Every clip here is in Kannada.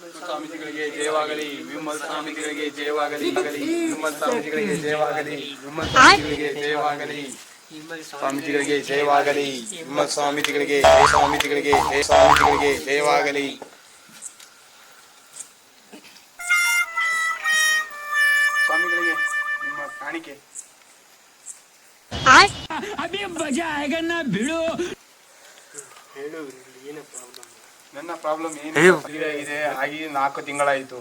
ಸ್ವಾಮೀಜಿಗಳಿಗೆ ಜಯವಾಗಲಿ ವಿಮಲ್ ಸ್ವಾಮೀಜಿಗಳಿಗೆ ಜಯವಾಗಲಿ ವಿಮಲ್ ಸ್ವಾಮೀಜಿಗಳಿಗೆ ಜಯವಾಗಲಿ ವಿಮಲ್ ಸ್ವಾಮೀಜಿಗಳಿಗೆ ಜಯವಾಗಲಿ ಸ್ವಾಮೀಜಿಗಳಿಗೆ ಜಯವಾಗಲಿ ವಿಮಲ್ ಸ್ವಾಮೀಜಿಗಳಿಗೆ ಜಯ ಸ್ವಾಮೀಜಿಗಳಿಗೆ ಜಯ ಸ್ವಾಮೀಜಿಗಳಿಗೆ ಜಯವಾಗಲಿ. ಸ್ವಾಮಿಗಳಿಗೆ ನಿಮ್ಮ ಕಾಣಿಕೆ. ಹೇಳು ಏನು ಪ್ರಾಬ್ಲಮ್ ನನ್ನ ಪ್ರಾಬ್ಲಮ್ ಏನು ಇದೆ ಆಗಿ ನಾಲ್ಕು ತಿಂಗಳಾಯಿತು.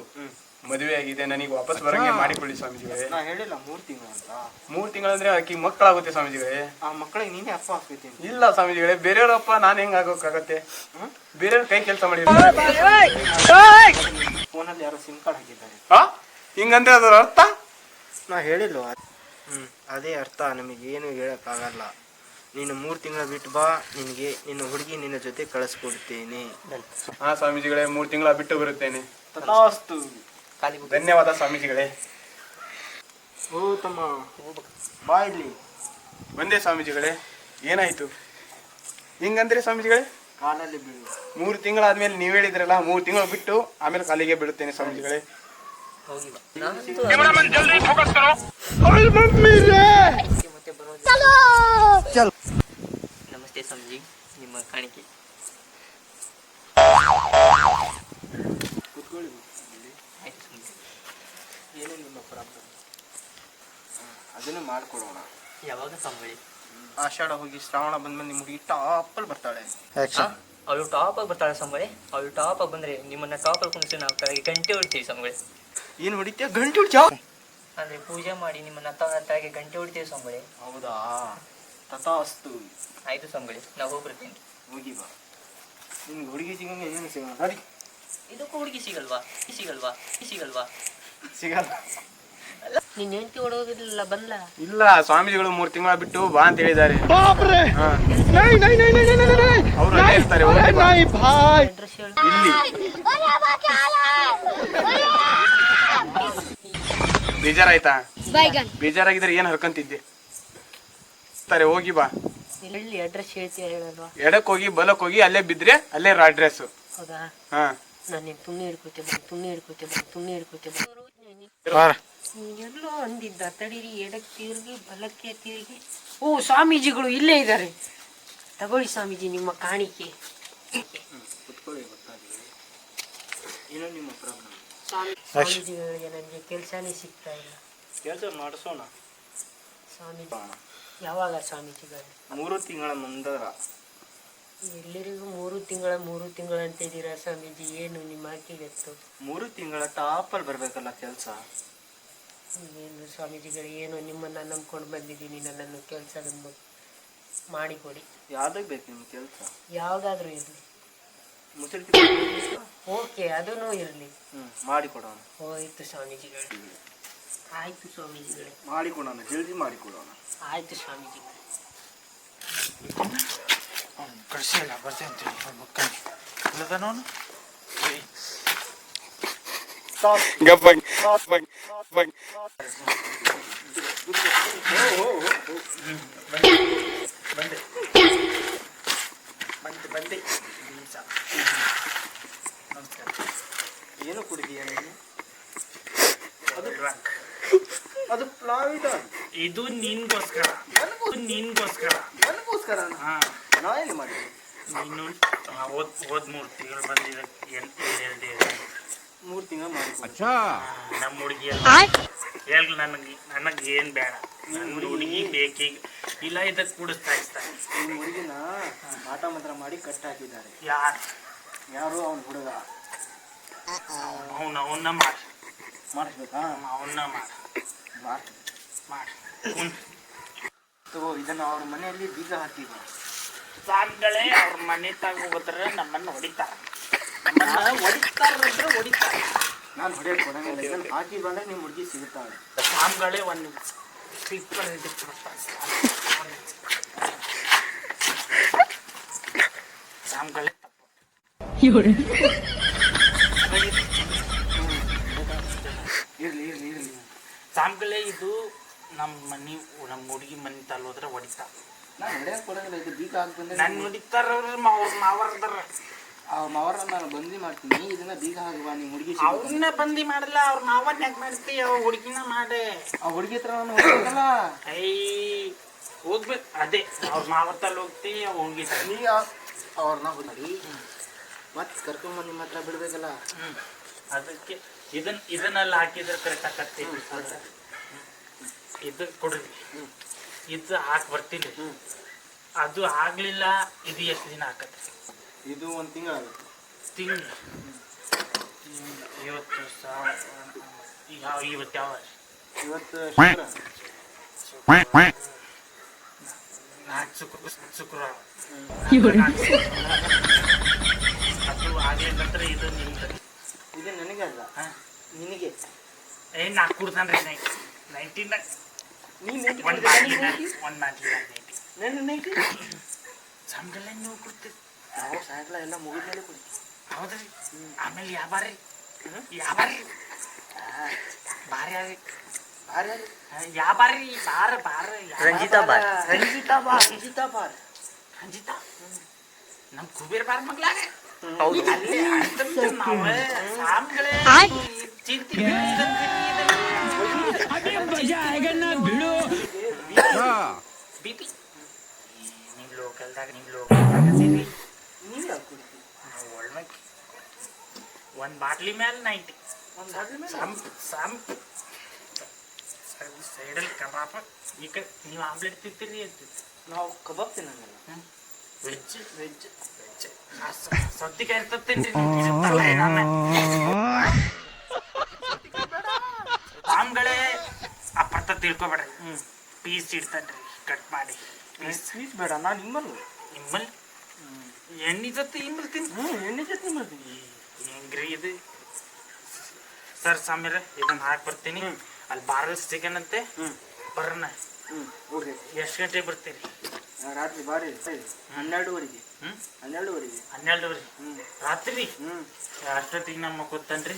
ಮದುವೆ ಆಗಿದೆ ನನಗೆ ವಾಪಸ್ ಬರಂಗೆ ಮಾಡಿಕೊಳ್ಳಿ ಸ್ವಾಮೀಜಿಗಳೇ. ನಾ ಹೇಳಿಲ್ಲ ಮೂರು ತಿಂಗಳು ಅಂತ. ಮೂರು ತಿಂಗಳಂದ್ರೆ ಆಕಿ ಮಕ್ಕಳಾಗುತ್ತೆ ಸ್ವಾಮೀಜಿಗಳೇ. ಆ ಮಕ್ಕಳಿಗೆ ನೀನೇ ಅಪ್ಪ ಹಾಕ್ತೀನಿ ಇಲ್ಲ ಸ್ವಾಮೀಜಿಗಳೇ ಬೇರೆಯವರಪ್ಪ ನಾನು ಹೆಂಗ್ ಆಗೋಕ್ಕಾಗತ್ತೆ? ಬೇರೆಯವ್ರ ಕೈ ಕೆಲಸ ಮಾಡಿ. ಫೋನಲ್ಲಿ ಯಾರೋ ಸಿಮ್ ಕಾರ್ಡ್ ಹಾಕಿದ್ದಾರೆ. ಹಾ ಹಿಂಗಂದ್ರೆ ಅದರ ಅರ್ಥ? ನಾ ಹೇಳಿಲ್ವ? ಹ್ಞೂ ಅದೇ ಅರ್ಥ ನಮಗೆ ಏನು ಹೇಳೋಕ್ಕಾಗಲ್ಲ. ನೀನು ಮೂರು ತಿಂಗಳ ಬಿಟ್ಟು ಬಾ ನಿನಗೆ ನಿನ್ನ ಹುಡುಗಿ ನಿನ್ನ ಜೊತೆ ಕಳಿಸ್ಕೊಡ್ತೇನೆ. ಹಾ ಸ್ವಾಮೀಜಿಗಳೇ ಮೂರು ತಿಂಗಳ ಬಿಟ್ಟು ಬರುತ್ತೇನೆ. ತಥಾಸ್ತು. ಧನ್ಯವಾದ ಸ್ವಾಮೀಜಿಗಳೇ. ಓ ತಮ್ಮ ಬಾ ಇಲ್ಲಿ ಒಂದೇ ಸ್ವಾಮೀಜಿಗಳೇ. ಏನಾಯ್ತು? ಹಿಂಗಂದ್ರೆ ಸ್ವಾಮೀಜಿಗಳೇ? ಕಾಲಲ್ಲಿ ಬೀಳು. ಮೂರು ತಿಂಗಳಾದ್ಮೇಲೆ ನೀವು ಹೇಳಿದ್ರಲ್ಲ ಮೂರು ತಿಂಗಳು ಬಿಟ್ಟು ಆಮೇಲೆ ಕಾಲಿಗೆ ಬಿಡುತ್ತೇನೆ ಸ್ವಾಮೀಜಿಗಳೇ. ನಮಸ್ತೆ ಸಮಜಿ ನಿಮ್ಮ ಕಾಣಿಕೆ. ಕೂತ್ಕೊಳ್ಳಿ ಏನು ನಿಮ್ಮ ಪ್ರಾಬ್ಲಮ್? ಅದನ್ನು ಮಾಡಿಕೊಡೋಣ. ಯಾವಾಗ ಸಂಬಳಿ? ಆಷಾಢ ಹೋಗಿ ಶ್ರಾವಣ ಬಂದ್ಮೇಲೆ ನಿಮ್ಮ ಹುಡುಗಿ ಟಾಪಲ್ಲಿ ಬರ್ತಾಳೆ. ಅವಳು ಟಾಪ್ ಆಗಿ ಬರ್ತಾಳೆ ಸಂಬಳಿ. ಅವಳು ಟಾಪ್ ಆಗಿ ಬಂದ್ರೆ ನಿಮ್ಮನ್ನ ಟಾಪ್ ಆಗಿ ಕುಣಿಸಿ ನಾವು ಕೆಳಗೆ ಗಂಟೆ ಹೊಡಿತೀವಿ ಸಂಬಳಿ. ಏನು ಹೊಡಿತೀಯ? ಗಂಟೆ ಹೊಡಿತ್ಯಾ? ಅಂದ್ರೆ ಪೂಜೆ ಮಾಡಿ ನಿಮ್ಮನ್ನ ತ ತಾಯಿಗೆ ಗಂಟೆ ಹೊಡಿತೀವಿ ಸಂಬಳಿ. ಹೌದಾ? ತಥಾಸ್ತು. ಆಯ್ತು ಸ್ವಾಮಿಗಳೇ ನಾವು ಹೋಗ್ಬಿಡ್ತೀನಿ. ಹೋಗಿ ಬಾ. ನಿಮ್ಗೆ ಹುಡುಗಿ ಸಿಗಂಗೆ ಏನು ಸಿಗೋಣ ಸರಿ. ಇದಕ್ಕೂ ಹುಡುಗಿ ಸಿಗಲ್ವಾ? ಸಿಗಲ್ವಾ? ಸಿಗಲ್ವಾ? ಸಿಗಲ್ಲ. ನಿನ್ನ ಹೆಂಡತಿ ಓಡೋಗಿರ್ಲಿಲ್ಲ ಬಂದ್ಲ? ಇಲ್ಲ ಸ್ವಾಮೀಜಿಗಳು ಮೂರು ತಿಂಗಳ ಬಿಟ್ಟು ಬಾ ಅಂತ ಹೇಳಿದ್ದಾರೆ. ಹಾ. ಅವ್ರು ಅಲ್ಲೇ ಇರ್ತಾರೆ ಹೋಗಿ ಬಾ. ಅಡ್ರೆಸ್ ಹೇಳು? ಇಲ್ಲಿ. ಬೇಜಾರಾಯ್ತಾ? ಬೇಜಾರಾಗಿದ್ರೆ ಏನ್ ಹರ್ಕಂತಿದ್ದೆ? ತಾರೆ ಹೋಗಿ ಬಾ. ಎಲ್ಲಿ ಅಡ್ರೆಸ್ ಹೇಳ್ತೀಯ ಹೇಳಲ್ವಾ? ಎಡಕ್ ಹೋಗಿ ಬಲಕ್ ಹೋಗಿ ಅಲ್ಲೇ ಬಿದ್ರೆ ಅಲ್ಲೇ ಅಡ್ರೆಸ್ ಹೌದಾ? ಹಾ. ನಾನು ನಿನ್ ತುಣ್ಣಿ ಹಿಡ್ಕೋತೆ ಬಾ ತುಣ್ಣಿ ಹಿಡ್ಕೋತೆ ಬಾ ತುಣ್ಣಿ ಹಿಡ್ಕೋತೆ ಎಲ್ಲೋ ಅಂದಿದ್ದ ತಡೀರಿ ಎಡಕ್ಕೆ ತಿರುಗಿ ಬಲಕ್ಕೆ ತಿರುಗಿ. ಓ ಸ್ವಾಮೀಜಿಗಳು ಇಲ್ಲೇ ಇದ್ದಾರೆ ತಗೊಳ್ಳಿ ಸ್ವಾಮೀಜಿ ನಿಮ್ಮ ಕಾಣಿಕೆ. ಏನೋ ನಿಮ್ಮ ಪ್ರಾಬ್ಲಮ್ ಸ್ವಾಮೀಜಿಗಳಿಗೆ ನನಗೆ ಕೆಲಸನೇ ಸಿಗ್ತಾ ಇಲ್ಲ. ಕೆಲಸ ಮಾಡಿಸೋಣ. ಸ್ವಾಮೀಜಿ ಯಾವಾಗ ಸ್ವಾಮೀಜಿಗಳು? ಮೂರು ತಿಂಗಳ ಮುಂದರ ಎಲ್ಲರಿಗೂ ಮೂರು ತಿಂಗಳ ಮೂರು ತಿಂಗಳ ಅಂತ ಇದ್ದೀರಾ ಸ್ವಾಮೀಜಿ? ಏನು ನಿಮ್ಮ ಆಕೆಗೆತ್ತು ಮೂರು ತಿಂಗಳ ಟಾಪಲ್ಲಿ ಬರಬೇಕಲ್ಲ ಕೆಲಸ. ಏನು ಸ್ವಾಮೀಜಿಗಳು ಏನು ನಿಮ್ಮನ್ನು ನಂಬ್ಕೊಂಡು ಬಂದಿದ್ದೀನಿ ನನ್ನನ್ನು ಕೆಲಸ ಮಾಡಿಕೊಡಿ. ಯಾವ್ದಕ್ಕೆ ಬೇಕು ನಿಮ್ಮ ಕೆಲಸ? ಯಾವುದಾದ್ರೂ ಇರಲಿ. ಓಕೆ ಅದೂ ಇರಲಿ. ಹ್ಞೂ ಮಾಡಿಕೊಡೋಣ. ಹೋಯ್ತು ಸ್ವಾಮೀಜಿಗಳೇ. ಆಯ್ತು ಸ್ವಾಮೀಜಿಗಳೇ ಮಾಡಿಕೊಡೋಣ ಜಲ್ದಿ ಮಾಡಿಕೊಡೋಣ ಆಯ್ತು ಸ್ವಾಮೀಜಿಗಳೇ ಕಳಿಸಿಲ್ಲ ಬರ್ತೇನೆ ಇಲ್ಲದನವನು ಗಪ್ಪಂಗ್ ಬಂಗ್ ಬಂಗ್ ಬಂದೆ ಬಂದೆ ಏನು ಕುಡಿದೀಯ ನೀನು ಅದು ಪ್ಲಾವಿದ ಇದು ನಿನ್ಗೋಸ್ಕರ. ಇದು ನಿನ್ಗೋಸ್ಕರ. ನನಗೋಸ್ಕರ ನಾ ಏನು ಮಾಡಿ ನೀನು ಆ, ಹೋದ್ ಹೋದ್ ಮೂರು ತಿಂಗಳು ಬಂದಿದ. ಎರಡು ಮೂರು ತಿಂಗಳು ಮಾಡಿ ನಮ್ಮ ಹುಡುಗಿ ಹೇಳಿ ನನಗೆ ನನಗೆ ಏನು ಬೇಡ ನನ್ನ ಹುಡುಗಿ. ಬೇಕೀಗ. ಇಲ್ಲ ಇದಕ್ಕೆ ಕುಡಿಸ್ತಾ ಇರ್ತಾರೆ ನಿಮ್ಮ ಹುಡುಗಿನ ಮಾಟ ಮಂತ್ರ ಮಾಡಿ ಕಟ್ ಹಾಕಿದ್ದಾರೆ ಯಾರು? ಯಾರು ಅವ್ನ ಹುಡುಗ? ಅವನ ಅವನ್ನ ಮಾಡಿ ಮಾಡಿಸ್ಬೇಕಾ? ಅವನ್ನ ಮಾಡಿ. ತಗೋ ಇದನ್ನ ಅವ್ರ ಮನೆಯಲ್ಲಿ ಬೀಗ ಹಾಕಿದ ಸಾಕ್ಗಳೇ ಅವ್ರ ಮನೆ ತಾಗ ಹೋದ್ರೆ ನಮ್ಮನ್ನು ಹೊಡಿತಾರೆ. ಹೊಡಿತಾರಂದ್ರೆ ಹೊಡಿತಾರೆ. ನಾನು ಹೊಡೆಯಕ್ಕೆ ಕೊಡಂಗಿಲ್ಲ ಇದನ್ನು ಹಾಕಿ ಬಂದ್ರೆ ನಿಮ್ಮ ಹುಡುಗಿ ಸಿಗುತ್ತಾಳೆ. ಸಾಮ್ಗಳೇ ಒಂದು ಸಾಮ್ಗಳೇ ಇರ್ಲಿ ಇರ್ಲಿ ಇರ್ಲಿ ಸಾಮ್ಗಳೇ ಇದು ನಮ್ಮ ಮನೆ ನಮ್ಮ ಹುಡುಗಿ ಮನೆ ತಾಲ್ ಹೋದ್ರೆ ಹೊಡಿತಾರ ನಾನು ಹೊಡೆಯಕ್ಕೆ ಕೊಡಂಗಿಲ್ಲ ಇದು ಬೀಗ ಹಾಕಿ ಬಂದ್ರೆ ನನ್ ಹೊಡಿತಾರ ಅವ್ರ ಮಾವರ್ದಾರ. ಅವರ ನಾನು ಬಂದಿ ಮಾಡ್ತೀನಿ ಇದನ್ನ ಬೀಗ ಹಾಕುವ ನಿಮ್ಮ ಹುಡುಗಿ ಅವ್ರನ್ನ ಬಂದಿ ಮಾಡಲ್ಲ ಅವ್ರ ಮಾವನ್ ಯಾಕೆ ಮಾಡಿಸ್ತಿ ಅವ ಹುಡುಗಿನ ಮಾಡೆ. ಆ ಹುಡುಗಿ ಹತ್ರ ನಾನು ಹೋಗ್ಬೇಕಲ್ಲ? ಐ ಹೋಗ್ಬೇಕು ಅದೇ ಅವ್ರ ಮಾವತ್ತಲ್ಲಿ ಹೋಗ್ತಿ ಅವ ಹುಡುಗಿ ನೀ ಅವ್ರನ್ನ ಹುಡುಗಿ ಮತ್ತೆ ಕರ್ಕೊಂಬಂದು ನಿಮ್ಮ ಹತ್ರ ಬಿಡ್ಬೇಕಲ್ಲ? ಅದಕ್ಕೆ. ಇದನ್ ಇದನ್ನೆಲ್ಲ ಹಾಕಿದ್ರೆ ಕರೆಕ್ಟ್ ಆಕತ್ತಿ ಇದು ಕೊಡ್ರಿ. ಇದು ಹಾಕಿ ಬರ್ತೀನಿ. ಅದು ಆಗ್ಲಿಲ್ಲ ಇದು ಎಷ್ಟು ದಿನ ಹಾಕತ್ತೆ ಇದು ಒಂದು ತಿಂಗಳ ತಿಂಗಳು? ಇವತ್ತು ಸಾವಿರ ಯಾವ ಇವತ್ತು ಯಾವ ಇವತ್ತು. ನಾಲ್ಕು ಶುಕ್ರ ಶುಕ್ರವಾರ. ಅದು ಆಗ್ಲಿಲ್ಲ ನಂತರ ಇದು ನಿಮ್ದು. ಇದು ನನಗೆ ಅಲ್ಲ. ಹಾ. ನಿನಗೆ. ಏ ನಾಲ್ಕು ಕುಡ್ತಾನ್ರಿ ನೈಟ್ ನೈನ್ಟೀನ್ ನೀನು ಒಂದ್ ಬಾಟ್ಲಿನ ಒಂದ್ ಬಾಟ್ಲಿನ ನೈಟಿ. ನನ್ನ ನೈಟಿ ಸಂಗಲ್ಲ ನೀವು ಕೊಡ್ತೀರಿ ನಾವು ಸಾಯಂಕಾಲ ಎಲ್ಲ ಮುಗಿದ್ಮೇಲೆ ಕುಡಿತೀವಿ. ಹೌದ್ರಿ. ಆಮೇಲೆ ಯಾವಾರಿ? ಯಾವಾರಿ? ಬಾರಿ ಯಾರಿ? ಬಾರಿ ಯಾರು? ಯಾವಾರಿ? ಬಾರ ಬಾರ Ranjita bar. Ranjita bar. Ranjita bar. Ranjita ನಮ್ ಕುಬೇರ್ ಬಾರ್ ಮಗ್ಲಾಗ ಹೌದು. ಅಲ್ಲೇ ಅಂತಂದ್ರೆ ನಾವೇ ಸಾಮ್ಗಳೇ ಚಿಂತೆ ಬಿಪಿ ನೀವು ಲೋಕಲ್ದಾಗ ನೀವು ಲೋಕಲ್ದಾಗ ಸೇರಿ ನೀನು ಯಾಕೆ ಕುಡಿತೀವಿ ಒಳ್ಮಕ್ಕೆ ಒಂದು ಬಾಟ್ಲಿ ಮೇಲೆ ನೈಂಟಿ ಒಂದು ಬಾಟ್ಲಿ ಮೇಲೆ ಸಂಪ್ ಸಂಪ್ ಸೈಡಲ್ಲಿ ಕಬಾಬ ಈಗ ನೀವು ಆಮ್ಲೆಟ್ ತಿಂತೀರಿ ಅಂತೀರಿ ನಾವು ಕಬಾಬ್ ತಿನ್ನಂಗಲ್ಲ ವೆಜ್ ವೆಜ್ ವೆಜ್ ಸೌತಿಕಾಯಿ ಇರ್ತೇನ್ರಿ ಆಮ್ಗಳೇ ಅಪ್ಪತ್ತ ತಿಳ್ಕೊಬೇಡ್ರಿ ಪೀಸ್ ಇಡ್ತಾನ್ರಿ ಕಟ್ ಮಾಡಿ ಪೀಸ್ ಬೇಡ ನಾ ನಿಮ್ಮಲ್ಲಿ ನಿಮ್ಮಲ್ಲಿ ಎಣ್ಣೆ ಜೊತೆ ಇಮ್ಮಲ್ ತಿನ್ ಎಣ್ಣೆ ಜೊತೆ ಮಾಡ್ತೀನಿ ಹೆಂಗ್ರಿ ಇದು ಸರ್ ಸಾಮ್ಯರ ಇದನ್ನ ಹಾಕಿ ಬರ್ತೀನಿ ಅಲ್ಲಿ ಬಾರ ಚಿಕನ್ ಅಂತೆ ಬರ್ನ ಎಷ್ಟು ಗಂಟೆಗೆ ಬರ್ತೀರಿ? ರಾತ್ರಿ ಬಾರಿ ಹನ್ನೆರಡುವರೆಗೆ. ಹ್ಮ್? ಹನ್ನೆರಡುವರೆಗೆ. ಹನ್ನೆರಡುವರೆ? ಹ್ಞೂ ರಾತ್ರಿ? ಹ್ಞೂ ಅಷ್ಟೊತ್ತಿಗೆ ನಮ್ಮ ಕೂತನ್ರಿ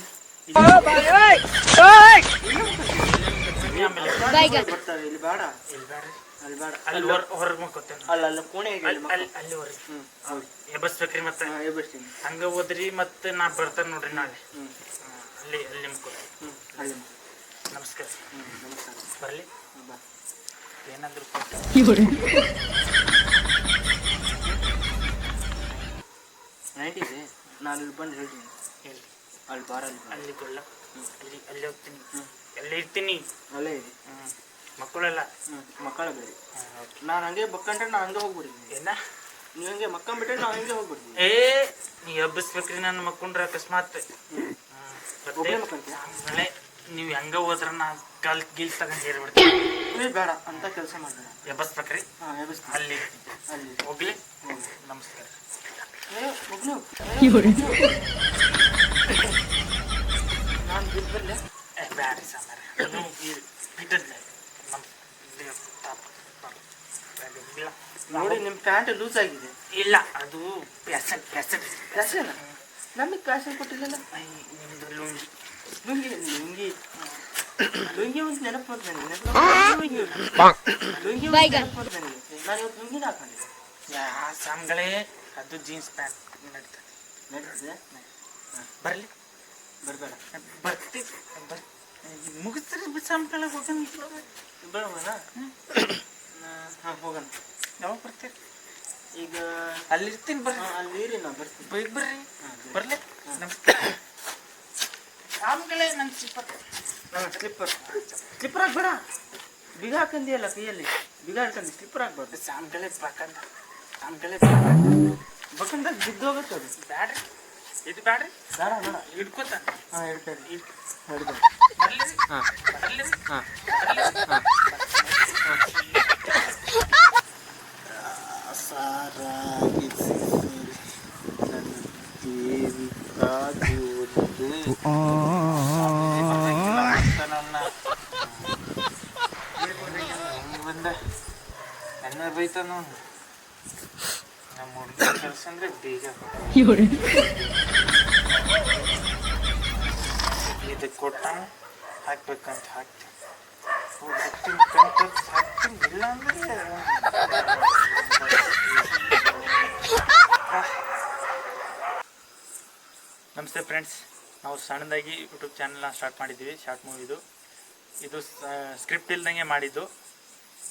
ಬರ್ತಾರೆ. ಇಲ್ಲಿ ಬೇಡ. ಇಲ್ಲಿ ಬ್ಯಾಡ್ರಿ ಅಲ್ಲಿ ಬೇಡ. ಅಲ್ಲಿ ಹೊರ ಹೊರಗೆ ಮಕ್ಕೋತೇನೆ ಅಲ್ಲ ಅಲ್ಲ ಕೋಣೆ ಇದೆ ಅಲ್ಲಿ ಅಲ್ಲಿ ಅಲ್ಲಿವರೆಗೆ ಹ್ಞೂ ಹೌದು. ಎಬ್ಬಸ್ಬೇಕ್ರಿ ಮತ್ತೆ? ಎಬ್ಬಸ್ತೀನಿ ಹಂಗ ಹೋದ್ರಿ ಮತ್ತೆ ನಾ ಬರ್ತೇನೆ ನೋಡ್ರಿ ನಾಳೆ. ಅಲ್ಲಿ ಅಲ್ಲಿ ನಿಮ್ಗೆ ಹ್ಞೂ ಅಲ್ಲಿ ನಮಸ್ಕಾರ. ಹ್ಞೂ ನಮಸ್ಕಾರ. ಬರಲಿ? ಏನಾದ್ರು ನೈಂಟಿ ಇದೆ ನಾನು ಇಲ್ಲಿ ಬಂದು ಹೇಳ್ತೀನಿ. ಹೇಳಿ. ಅಲ್ಲಿ ಬಾರಲ್ಲಿ ಬಾ. ಅಲ್ಲಿ ಕೊಲ್ಲ ಅಲ್ಲಿ ಅಲ್ಲಿ ಹೋಗ್ತೀನಿ. ಅಲ್ಲಿ ಇರ್ತೀನಿ. ಅಲ್ಲೇ ಇದೆ. ಮಕ್ಕಳೆಲ್ಲ? ಹ್ಞೂ ಮಕ್ಕಳ ಬೇರೆ ನಾನು ಹಂಗೆ ಬಕ್ಕಂಡ್ರೆ ನಾನು ಹಂಗೆ ಹೋಗ್ಬಿಡ್ತೀನಿ. ಏನ? ನೀವು ಹಂಗೆ ಮಕ್ಕಂಬಿಟ್ರೆ ನಾನು ಹಂಗೆ ಹೋಗ್ಬಿಡ್ತೀನಿ. ಏ ನೀ ಹಬ್ಬಿಸ್ಬೇಕ್ರಿ ನನ್ನ ಮಕ್ಕೊಂಡ್ರೆ ಅಕಸ್ಮಾತ್. ಆಮೇಲೆ ನೀವು ಹೆಂಗ ಹೋದ್ರ ನಾ ಕಲ್ ಗಿಲ್ ತಗೊಂಡು ಸೇರ್ಬಿಡ್ತೀನಿ ಬೇಡ. ಅಂತ ಕೆಲಸ ಮಾಡ್ತೀನಿ ಎಬ್ಬಸ್ಬೇಕ್ರಿ. ಹಾಂ ಎಬ್ಬಸ್ ಅಲ್ಲಿ ಅಲ್ಲಿ. ಹೋಗ್ಲಿ. ಹೋಗಿ ನಮಸ್ಕಾರ. ನಾನು ಬಿಟ್ಟು ಬರಲೆ ಏ ಬ್ಯಾಡ್ರಿ ಸಾಮಾರ ನೀವು ಬಿಟ್ಟದ್ಲೆ ನಮ್ ಇದು ಪಾಪ, ಪಾಪ. ಅದು ಇಲ್ಲ. ನೋಡಿ ನಿಮ್ಮ ಪ್ಯಾಂಟ್ ಲೂಸ್ ಆಗಿದೆ. ಇಲ್ಲ ಅದು ಪ್ಯಾಸನ್ ಪ್ಯಾಸನ್ ಫ್ಯಾಷನ್ ನಮಗೆ ಫ್ಯಾಷನ್ ಕೊಟ್ಟಿಲ್ಲಲ್ಲ? ನಿಮ್ದು ಲುಂಗಿ. ಲುಂಗಿ ಲುಂಗಿ. ಲುಂಗಿ ಒಂದು ನೆನಪು ಬಂತು ನನಗೆ ನೆನಪು ಬಂತು. ಲುಂಗಿ ಒಂದು ನೆನಪು ಬಂತು ನನಗೆ ನಾನು ಇವತ್ತು ಲುಂಗಿನ ಹಾಕೊಂಡಿದ್ದೆ. ಯಾ ಸಾಮ್ಗಳೇ ಅದು ಜೀನ್ಸ್ ಪ್ಯಾಂಟ್ ನಡೀತದೆ. ನಡೀತದೆ? ಬರಲಿ. ಬರಬೇಡ. ಬರ್ತೀವಿ. ಬರ್ ಮುಗಿಸ್ರಿ ಹೋಗಣ ಹೋಗೋಣ. ಬರೋಣ? ಹಾಂ ಹೋಗೋಣ. ಯಾವಾಗ ಬರ್ತೀರಿ? ಈಗ ಅಲ್ಲಿ ಇರ್ತೀನಿ ಬರ್ರಿ. ಹಾಂ ಅಲ್ಲಿ ಇರಿ ನಾ ಬರ್ತೀನಿ. ಬೈಕ್ ಬರ್ರಿ. ಬರ್ಲಿ. ನಮಸ್ಕಾರ ಸಾಮ್ಗಳೇ ನನ್ನ ಸ್ಲಿಪ್ಪರ್ ಸ್ಲಿಪ್ಪರ್ ಸ್ಲಿಪ್ಪರ್ ಹಾಕ್ಬೇಡ. ಬಿಗ ಹಾಕಂದಿಯಲ್ಲ ಕೈಯಲ್ಲಿ. ಬಿಗ ಹಾಕಂದಿ ಸ್ಲಿಪ್ಪರ್ ಹಾಕ್ಬಾರ್ದು. ಸಾಮ್ಗಳೇ ಪ್ರಕಂಡ ಸಾಮ್ಗಳೇ ಬಕ್ಕಂದಾಗ ಬಿದ್ದೋಗುತ್ತೆ ಅದು. ಬ್ಯಾಡ್ರಿ. ಇದು ಬ್ಯಾಡ್ರಿ. ಬೇಡ ಬೇಡ. ಹಿಡ್ಕೋತ. ಹಾಂ ಹೇಳ್ತಾರೆ ಹಿಡ್ಕೊ ಹಿಡ್ದು. ಬರ್ಲಿ. ಹಾಂ. ಬರ್ಲಿ. ಹಾಂ. ಬರ್ಲಿ. ಬಂದ. ನನ್ನ ಬೈತಾನ ನೋಡಿ. ನಮ್ಮ ಹುಡುಗಿ ಕೆಲಸ ಅಂದ್ರೆ ಬೇಗ ಇದು ಕೊಟ್ಟ ಹಾಕ್ಬೇಕಂತ ಹಾಕ್ತೀನಿ ಇಲ್ಲ ಅಂದ್ರೆ ನಮಸ್ತೆ ಫ್ರೆಂಡ್ಸ್ ನಾವು ಸಣ್ಣದಾಗಿ ಯೂಟ್ಯೂಬ್ ಚಾನಲ್ನ ಸ್ಟಾರ್ಟ್ ಮಾಡಿದ್ದೀವಿ ಶಾರ್ಟ್ ಮೂವಿದು. ಇದು ಸ್ಕ್ರಿಪ್ಟ್ ಇಲ್ದಂಗೆ ಮಾಡಿದ್ದು.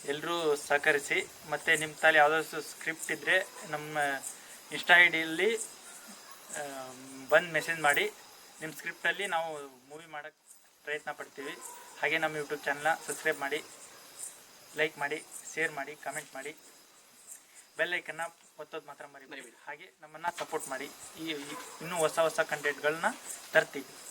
ಎಲ್ಲರೂ ಸಹಕರಿಸಿ ಮತ್ತು ನಿಮ್ಮ ತಾಲಿ ಯಾವುದಾದ್ರು ಸ್ಕ್ರಿಪ್ಟ್ ಇದ್ದರೆ ನಮ್ಮ ಇನ್ಸ್ಟಾ ಐ ಡಿಯಲ್ಲಿ ಬಂದು ಮೆಸೇಜ್ ಮಾಡಿ. ನಿಮ್ಮ ಸ್ಕ್ರಿಪ್ಟಲ್ಲಿ ನಾವು ಮೂವಿ ಮಾಡೋಕ್ಕೆ ಪ್ರಯತ್ನ ಪಡ್ತೀವಿ. ಹಾಗೆ ನಮ್ಮ ಯೂಟ್ಯೂಬ್ ಚಾನಲ್ನ ಸಬ್ಸ್ಕ್ರೈಬ್ ಮಾಡಿ ಲೈಕ್ ಮಾಡಿ ಶೇರ್ ಮಾಡಿ ಕಮೆಂಟ್ ಮಾಡಿ. ಬೆಲ್ ಐಕನ್ನ ಒತ್ತೋದು ಮಾತ್ರ ಮರಿಬೇಡಿ. ಹಾಗೆ ನಮ್ಮನ್ನು ಸಪೋರ್ಟ್ ಮಾಡಿ. ಈ ಈ- ಇನ್ನೂ ಹೊಸ ಹೊಸ ಕಂಟೆಂಟ್ಗಳನ್ನ ತರ್ತೀವಿ.